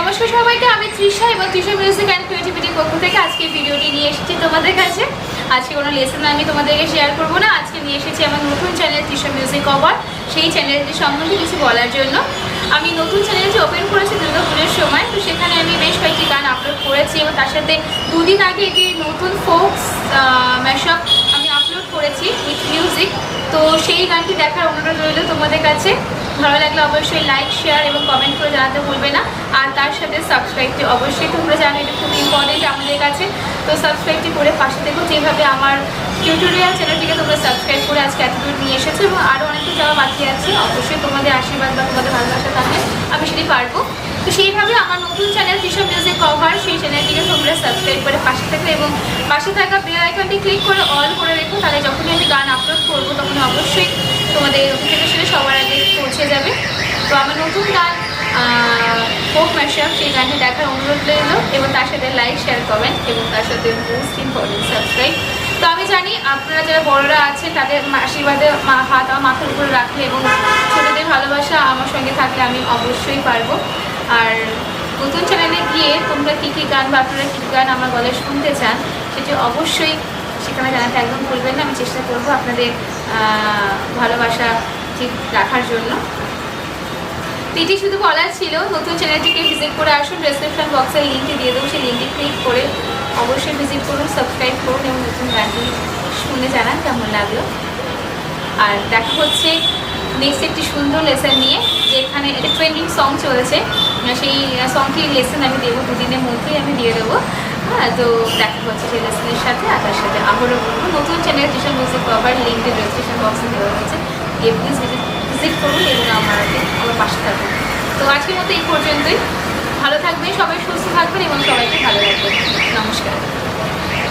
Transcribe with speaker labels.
Speaker 1: নমস্কার সবাইকে, আমি তৃষা এবং তৃষা মিউজিক অ্যান্ড ক্রিয়েটিভিটির পক্ষ থেকে আজকে ভিডিওটি নিয়ে এসেছি তোমাদের কাছে। আজকে কোনো লেসন আমি তোমাদেরকে শেয়ার করব না। আজকে নিয়ে এসেছি আমার নতুন চ্যানেল তৃষা মিউজিক কভার সেই চ্যানেলটি সম্বন্ধে কিছু বলার জন্য। আমি নতুন চ্যানেলটি ওপেন করেছি দুর্গাপুজোর সময়। তো সেখানে আমি বেশ কয়েকটি গান আপলোড করেছি এবং তার সাথে দুদিন আগে একটি নতুন ফোকস ম্যাশআপ আমি আপলোড করেছি উইথ মিউজিক তো সেই গানটি দেখার অনুরোধ রইল তোমাদের কাছে। ভালো লাগলে অবশ্যই লাইক শেয়ার এবং কমেন্ট করে জানাতে ভুলবে না। আর তার সাথে সাবস্ক্রাইবটি অবশ্যই তোমরা জানো, এটা খুব ইম্পর্টেন্ট আমাদের কাছে। তো সাবস্ক্রাইবটি করে পাশে দেখো যেভাবে আমার টিউটোরিয়াল চ্যানেলটিকে তোমরা সাবস্ক্রাইব করে আজকে এতদূর নিয়ে এসেছ এবং আরও অনেকটা যাওয়া বাকি আছে, অবশ্যই তোমাদের আশীর্বাদ বা তোমাদের ভালোবাসা থাকলে আমি সেটি পারব। তো সেইভাবে আমার নতুন চ্যানেল কৃষক মিউজিক কভার সেই চ্যানেলটিকে তোমরা সাবস্ক্রাইব করে পাশে থাকো এবং পাশে থাকা বেল আইকনটি ক্লিক করে অল করে রেখো, তাহলে যখনই আমি গান আপলোড করব তখন অবশ্যই তোমাদের নোটিফিকেশনে সবার পৌঁছে যাবে। তো আমার নতুন গান ফোক ম্যাশআপ সেই গানটি দেখার অনুরোধ রইল। এবং তার সাথে লাইক শেয়ার কমেন্ট এবং তার সাথে মোস্ট ইম্পর্টেন্ট সাবস্ক্রাইব তো আমি জানি আপনারা যারা বড়রা আছেন, তাদের আশীর্বাদে মা- হাত আমার মাথার উপরে রাখলে এবং ছোটোদের ভালোবাসা আমার সঙ্গে থাকলে আমি অবশ্যই পারব। আর নতুন চ্যানেলে গিয়ে তোমরা কী কী গান বা আপনারা কী কী গান আমার গলায় শুনতে চান, সেটি অবশ্যই সেখানে জানাতে একদম ভুলবেন না। আমি চেষ্টা করব আপনাদের ভালোবাসা ঠিক রাখার জন্য। এটি শুধু বলার ছিল, নতুন চ্যানেলটিকে ভিজিট করে আসুন। ডেসক্রিপশন বক্সের লিঙ্কটি দিয়ে দেবো। সেই লিঙ্কটি ক্লিক করে অবশ্যই ভিজিট করুন সাবস্ক্রাইব করুন এবং নতুন গানটি শুনে জানান কেমন লাগল। আর দেখা হচ্ছে নেক্সট একটি সুন্দর লেসন নিয়ে, যেখানে একটা ট্রেন্ডিং সং চলেছে। সেই সংটির লেসন আমি দেবো, দুদিনের মধ্যেই আমি দিয়ে দেবো। হ্যাঁ তো দেখা হচ্ছে সেই লেসনের সাথে। আর তার সাথে আবারও বলব, নতুন চ্যানেল টিউশন মিউজিক কভার লিঙ্কটি ডিসক্রিপশন বক্সে দেওয়া হয়েছে। গিয়ে প্লিজ ভিজিট ভিজিট করুন এবং আমার আমার পাশে থাকুন। তো আজকের মতো এই পর্যন্তই। ভালো থাকবেন, সবাই সুস্থ থাকবেন এবং সবাইকে ভালো রাখবেন। নমস্কার।